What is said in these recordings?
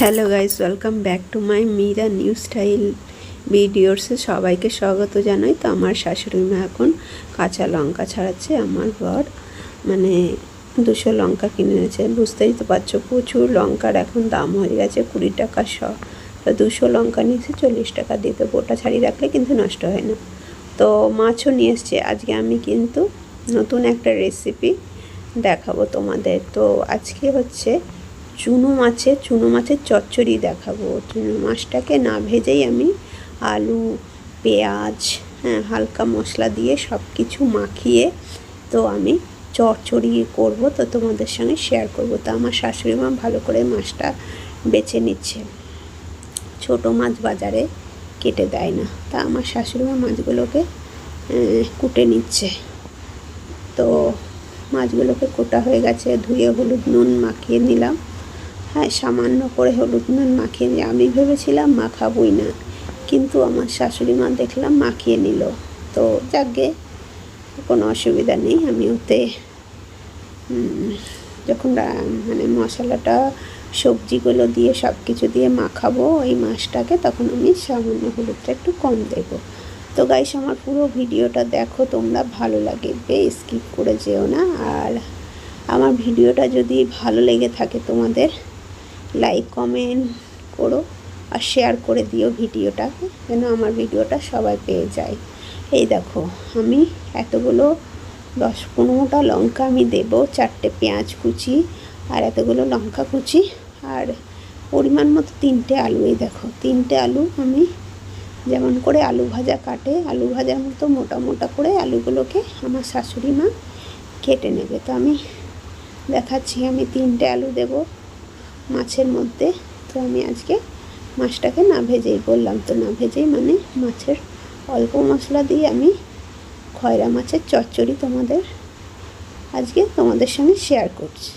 Hello guys, welcome back to my Mira new style ভিডিওসে। সবাইকে স্বাগত জানাই। তো আমার শাশুড়ি মা এখন কাঁচা লঙ্কা ছাড়াচ্ছে আমার বর মানে দুশো লঙ্কা কিনে এনেছে। বুঝতেই তো পারছ, প্রচুর লঙ্কার এখন দাম হয়ে গেছে কুড়ি টাকা শ। তো দুশো লঙ্কা নিয়েছে, চল্লিশ টাকা দিয়ে তো বোটা ছাড়িয়ে রাখলে কিন্তু নষ্ট হয় না। তো মাছও নিয়ে এসছে। আজকে আমি কিন্তু নতুন একটা রেসিপি দেখাবো তোমাদের। তো আজকে হচ্ছে চুনো মাছে, চুনো মাছের চচ্চড়ি দেখাবো। চুনো মাছটাকে না ভেজেই আমি আলু, পেঁয়াজ হ্যাঁ হালকা মশলা দিয়ে সব কিছু মাখিয়ে তো আমি চচ্চড়ি করব, তো তোমাদের সঙ্গে শেয়ার করব। তো আমার শাশুড়ি মা ভালো করে মাছটা বেছে নিচ্ছে। ছোট মাছ বাজারে কেটে দেয় না। তা আমার শাশুড়ি মা মাছগুলোকে কুটে নিচ্ছে। তো মাছগুলোকে কোটা হয়ে গেছে, ধুয়ে হলুদ নুন মাখিয়ে নিলাম। হ্যাঁ সামান্য করে হলুদ নুন মাখিয়ে নিয়ে, আমি ভেবেছিলাম মাখাবই না। কিন্তু আমার শাশুড়ি মা দেখলাম মাখিয়ে নিল। তো যাকগে, কোনো অসুবিধা নেই, আমি ওতে যখন মানে মশলাটা, সবজিগুলো দিয়ে সব কিছু দিয়ে মাখাবো এই মাছটাকে, তখন আমি সামান্য হলুদটা একটু কম দেবো। তো গাইস আমার পুরো ভিডিওটা দেখো, তোমরা ভালো লাগবে স্কিপ করে যেও না। আর আমার ভিডিওটা যদি ভালো লেগে থাকে তোমাদের লাইক কমেন্ট করো আর শেয়ার করে দিও ভিডিওটাকে যেন আমার ভিডিওটা সবাই পেয়ে যায়। এই দেখো, আমি এতগুলো দশ পনেরোটা লঙ্কা আমি দেব, চারটে পেঁয়াজ কুচি আর এতগুলো লঙ্কা কুচি আর পরিমাণ মতো তিনটে আলু। এই দেখো, তিনটে আলু আমি যেমন করে আলু ভাজা কাটে, আলু ভাজার মতো মোটা মোটা করে আলুগুলোকে আমার শাশুড়ি মা কেটে নেবে। তো আমি দেখাচ্ছি, আমি তিনটে আলু দেব। মাছের মধ্যে। তো আমি আজকে মাছটাকে না ভেজেই বললাম। তো না ভেজেই মানে মাছের অল্প মশলা দিয়ে আমি খয়রা মাছের চচ্চড়ি তোমাদের আজকে তোমাদের সঙ্গে শেয়ার করছি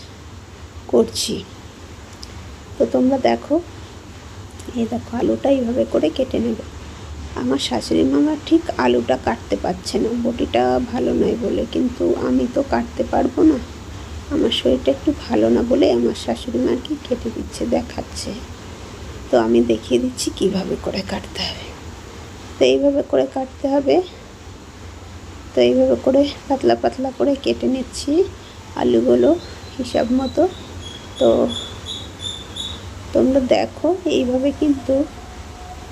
করছি। তো তোমরা দেখো, এই দেখো, আলুটা এইভাবে করে কেটে নেবে। আমার শাশুড়ি মামা ঠিক আলুটা কাটতে পারছে না। বটিটা ভালো নয় বলে, কিন্তু আমি তো কাটতে পারব না। আমার শরীরটা একটু ভালো না বলে আমার শাশুড়ি মা আর কি কেটে দিচ্ছে, দেখাচ্ছে। তো আমি দেখিয়ে দিচ্ছি কীভাবে করে কাটতে হবে। তো এইভাবে করে কাটতে হবে। তো এইভাবে করে পাতলা পাতলা করে কেটে নিচ্ছি আলুগুলো হিসাব মতো। তো তোমরা দেখো, এইভাবে কিন্তু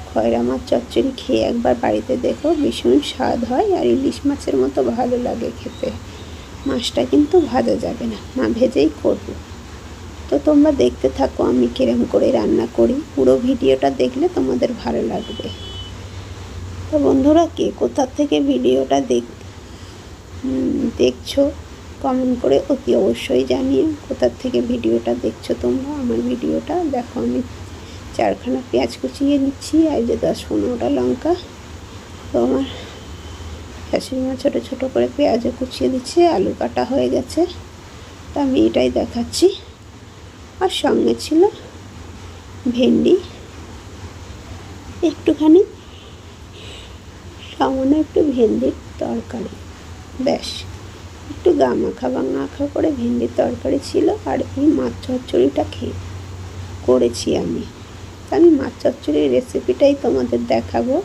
খয়রা মাছ চচ্চড়ি খেয়ে একবার বাড়িতে দেখো ভীষণ স্বাদ হয় আর ইলিশ মাছের মতো ভালো লাগে খেতে। মাছটা কিন্তু ভাজা যাবে না। মা ভেজেই করব। তো তোমরা দেখতে থাকো, আমি কিরম করে রান্না করি। পুরো ভিডিওটা দেখলে তোমাদের ভালো লাগবে। তো বন্ধুরা, কে কোথা থেকে ভিডিওটা দেখ দেখছ কমেন্ট করে অতি অবশ্যই জানিয়ে কোথার থেকে ভিডিওটা দেখছ তোমরা? আমার ভিডিওটা দেখো, আমি চারখানা পেঁয়াজ কুচিয়ে নিচ্ছি, আর যে দশ পনেরোটা লঙ্কা। তো আমার শাশুড়ি ছোটো ছোটো করে পেঁয়াজও কুচিয়ে দিচ্ছে, আলু কাটা হয়ে গেছে। তা আমি এটাই দেখাচ্ছি। আর সঙ্গে ছিল ভেন্ডি। একটুখানি সামান্য একটু ভেন্ডির তরকারি। ব্যাস, একটু গা মাখা বা মাখা করে ভেন্ডির তরকারি ছিল, আর এই মাছ চচ্চড়িটা খেয়ে করেছি আমি। তা আমি মাছ চচ্চড়ির রেসিপিটাই তোমাদের দেখাবো।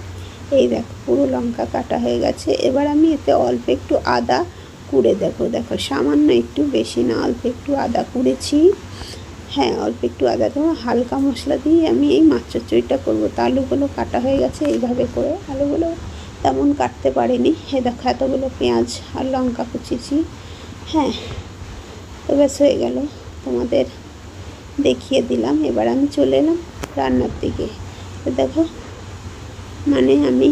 এই দেখো, পুরো লঙ্কা কাটা হয়ে গেছে। এবার আমি এতে অল্প একটু আদা কুড়ে দেখো দেখো, সামান্য একটু বেশি না, অল্প একটু আদা কুড়েছি। হ্যাঁ অল্প একটু আদা। দেবো হালকা মশলা দিয়ে আমি এই মাছ চচ্চড়িটা করব। তা আলুগুলো কাটা হয়ে গেছে এইভাবে করে। আলুগুলো তেমন কাটতে পারিনি। হে দেখো, এতগুলো পেঁয়াজ আর লঙ্কা কুচিয়েছি। হ্যাঁ তো ব্যাস হয়ে গেল। তোমাদের দেখিয়ে দিলাম। এবার আমি চলে এলাম রান্নার দিকে। দেখো মানে আমি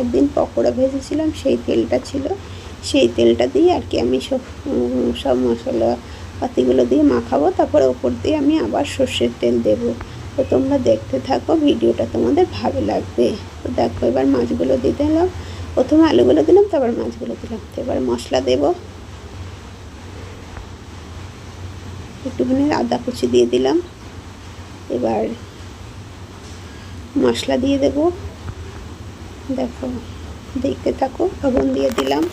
একদিন পকোড়া ভেজেছিলাম, সেই তেলটা ছিল। সেই তেলটা দিয়ে আর কি আমি সব সব মশলা পাতিগুলো দিয়ে মাখাবো। তারপরে ওপর দিয়ে আমি আবার সর্ষের তেল দেব। তো তোমরা দেখতে থাকো, ভিডিওটা তোমাদের ভালো লাগবে। তো দেখো, এবার মাছগুলো দিয়ে দিলাম প্রথমে আলুগুলো দিলাম, তারপর মাছগুলো দিলাম। এবার মশলা দেবো। একটুখানি আদা কুচি দিয়ে দিলাম। এবার মশলা দিয়ে দেব। দেখো, দেখতে থাকো, লবণ দিয়ে দিলাম।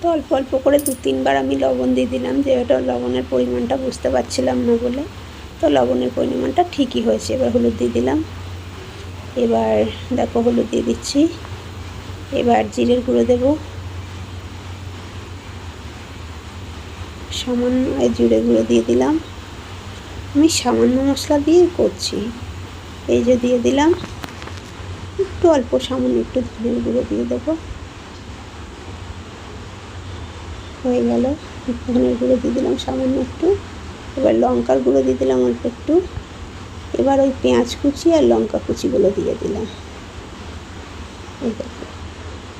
তো অল্প অল্প করে দু তিনবার আমি লবণ দিয়ে দিলাম যে ওটা লবণের পরিমাণটা বুঝতে পারছিলাম না বলে। তো লবণের পরিমাণটা ঠিকই হয়েছে, এবার হলুদ দিয়ে দিলাম। এবার দেখো, হলুদ দিয়ে দিচ্ছি। এবার জিরের গুঁড়ো দেব। সামান্য জিরে গুঁড়ো দিয়ে দিলাম। আমি সামান্য মশলা দিয়েই করছি। এই যে দিয়ে দিলাম। একটু অল্প, সামান্য একটু ধনের গুঁড়ো দিয়ে দেবো। হয়ে গেল। ধনের গুঁড়ো দিয়ে দিলাম, সামান্য একটু। এবার লঙ্কার গুঁড়ো দিয়ে দিলাম অল্প একটু। এবার ওই পেঁয়াজ কুচি আর লঙ্কা কুচিগুলো দিয়ে দিলাম। এই দেখো।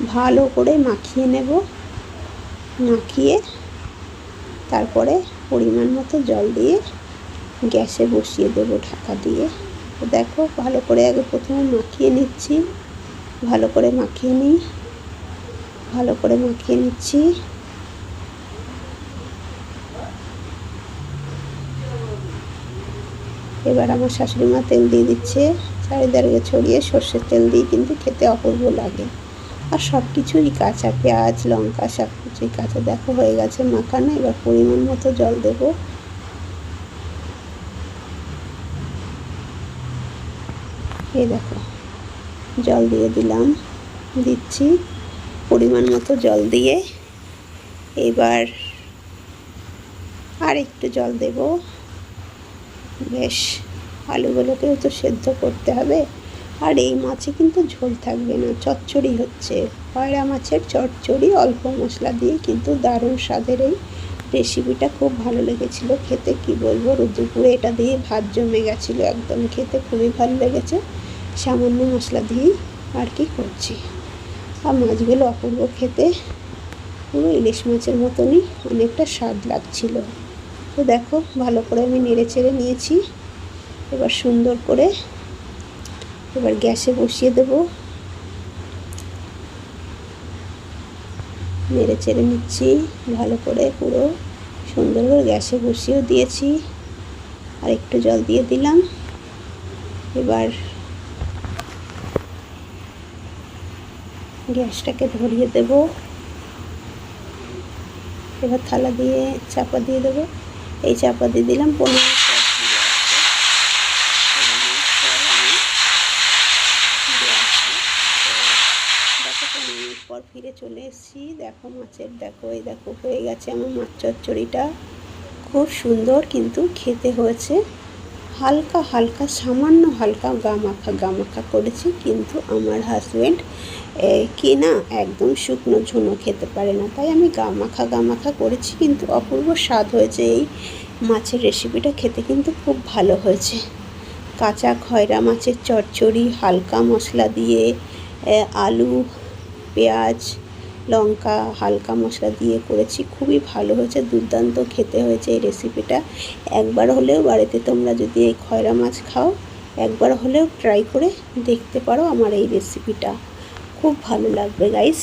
ভালো করে মাখিয়ে নেব। মাখিয়ে তারপরে পরিমাণ মতো জল দিয়ে গ্যাসে বসিয়ে দেবো ঢাকা দিয়ে। দেখো, ভালো করে আগে প্রথমে মাখিয়ে নিচ্ছি। ভালো করে মাখিয়ে নিই। ভালো করে মাখিয়ে নিচ্ছি। এবার আমার শাশুড়ি মা তেল দিয়ে দিচ্ছে। চারিদারে ছড়িয়ে সর্ষের তেল দিয়ে কিন্তু খেতে অপূর্ব লাগে। আর সব কিছুই কাঁচা পেঁয়াজ, লঙ্কা সব কিছুই কাঁচা, দেখো হয়ে গেছে মাখানো। এবার পরিমাণ মতো জল দেব। এই দেখো, জল দিয়ে দিলাম, দিচ্ছি পরিমাণ মতো জল দিয়ে। এবার আর একটু জল দেবো। বেশ, আলুগুলোকেও তো সেদ্ধ করতে হবে। আর এই মাছে কিন্তু ঝোল থাকবে না, চচ্চড়ি হচ্ছে। পয়রা মাছের চচ্চড়ি অল্প মশলা দিয়ে কিন্তু দারুণ স্বাদের এই রেসিপিটা খুব ভালো লেগেছিলো। খেতে কি বলব? দুপুরে এটা দিয়ে ভাত জমে গেছিল একদম খেতে, খুবই ভালো লেগেছে। সামান্য মশলা দিয়েই আর কি করছি। আর মাছগুলো অপূর্ব খেতে। পুরো ইলিশ মাছের মতনই অনেকটা স্বাদ লাগছিল। তো দেখো, ভালো করে আমি নেড়ে চেড়ে নিয়েছি। এবার সুন্দর করে এবার গ্যাসে বসিয়ে দেব। নেড়ে চেড়ে নিচ্ছি, ভালো করে পুরো সুন্দর করে গ্যাসে বসিয়েও দিয়েছি। আর একটু জল দিয়ে দিলাম। এবার গ্যাসটাকে ধরিয়ে দেব। এবার থালা দিয়ে চাপা দিয়ে দেবো। এই চাপা দিয়ে দিলাম পনেরো মিনিট পর ফিরে চলে এসেছি। দেখো মাছের, দেখো, এই দেখো, হয়ে গেছে আমার মাছ চচ্চড়িটা। খুব সুন্দর কিন্তু খেতে হয়েছে। হালকা হালকা, সামান্য হালকা গামাখা গামাখা করেছি কিন্তু আমার হাজব্যান্ড কি না একদম শুকনো ঝুনো খেতে পারে না। তাই আমি গামাখা গামাখা করেছি কিন্তু অপূর্ব স্বাদ হয়েছে এই মাছের রেসিপিটা খেতে কিন্তু খুব ভালো হয়েছে। কাঁচা খয়রা মাছের চচ্চড়ি, হালকা মশলা দিয়ে আলু, পেঁয়াজ লঙ্কা, হালকা মশলা দিয়ে করেছি, খুবই ভালো হয়েছে, দুর্দান্ত খেতে হয়েছে এই রেসিপিটা একবার হলেও বাড়িতে তোমরা যদি এই খয়রা মাছ খাও, একবার হলেও ট্রাই করে দেখতে পারো আমার এই রেসিপিটা খুব ভালো লাগবে গাইস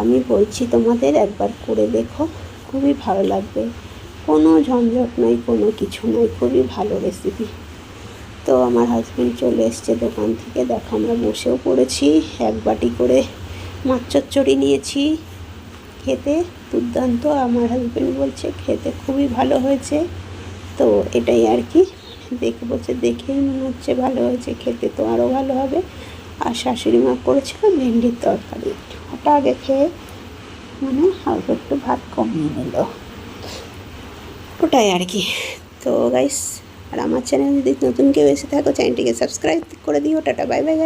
আমি বলছি তোমাদের একবার করে দেখো, খুবই ভালো লাগবে। কোনো ঝঞ্ঝট নয় কোনো কিছু নয় খুবই ভালো রেসিপি তো আমার হাজব্যান্ড চলে এসছে দোকান থেকে, দেখো আমরা বসেও পড়েছি, এক বাটি করে মাছ চচ্চড়ি নিয়েছি। খেতে দুর্দান্ত। আমার হাজব্যান্ড বলছে, খেতে খুবই ভালো হয়েছে। তো এটাই আর কি। দেখে বলছে, দেখেই মনে হচ্ছে ভালো হয়েছে। খেতে তো আরও ভালো হবে। আর শাশুড়ি মা করেছিল ভেন্ডির তরকারি। ওটা আগে খেয়ে মানে হালকা একটু ভাত কমিয়ে নিল। ওটাই আর কি। তো গাইস আর আমার চ্যানেল যদি নতুন কেউ এসে থাকো চ্যানেলটিকে সাবস্ক্রাইব করে দিও। Tata bye bye